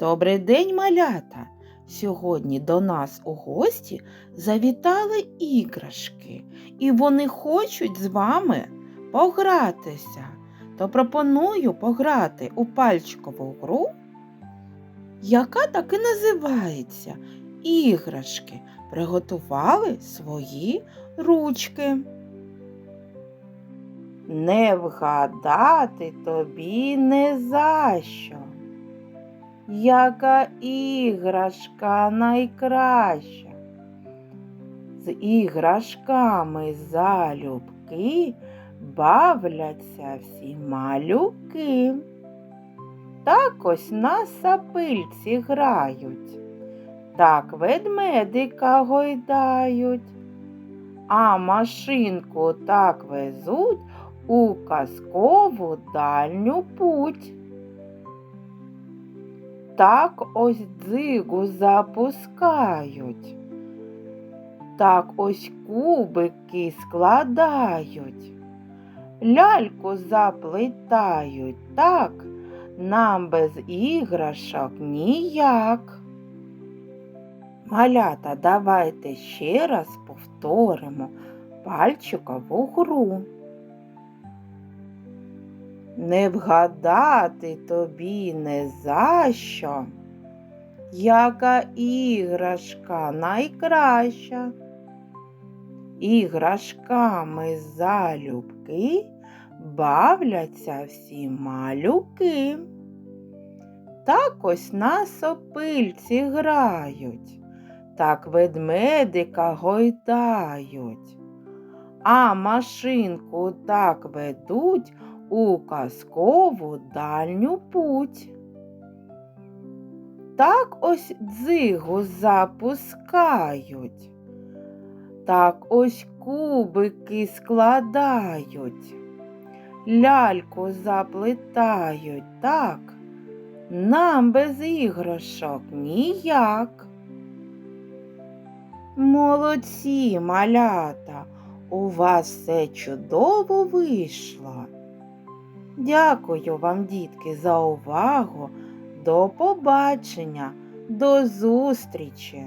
Добрий день, малята! Сьогодні до нас у гості завітали іграшки, і вони хочуть з вами погратися. То пропоную пограти у пальчикову гру, яка так і називається Іграшки. Приготували свої ручки. Не вгадати тобі не за що. Яка іграшка найкраща? З іграшками залюбки бавляться всі малюки. Так ось на сапильці грають, так ведмедика гойдають, а машинку так везуть у казкову дальню путь. Так ось дзигу запускають, так ось кубики складають, ляльку заплетають так, нам без іграшок ніяк. Малята, давайте ще раз повторимо пальчикову гру. Не вгадати тобі не за що, яка іграшка найкраща. Іграшками залюбки бавляться всі малюки. Так ось на сопильці грають, так ведмедика гойдають, а машинку так ведуть у казкову дальню путь. Так ось дзигу запускають, так ось кубики складають, ляльку заплетають так, нам без іграшок ніяк. Молодці, малята, у вас все чудово вийшло. Дякую вам, дітки, за увагу. До побачення, до зустрічі!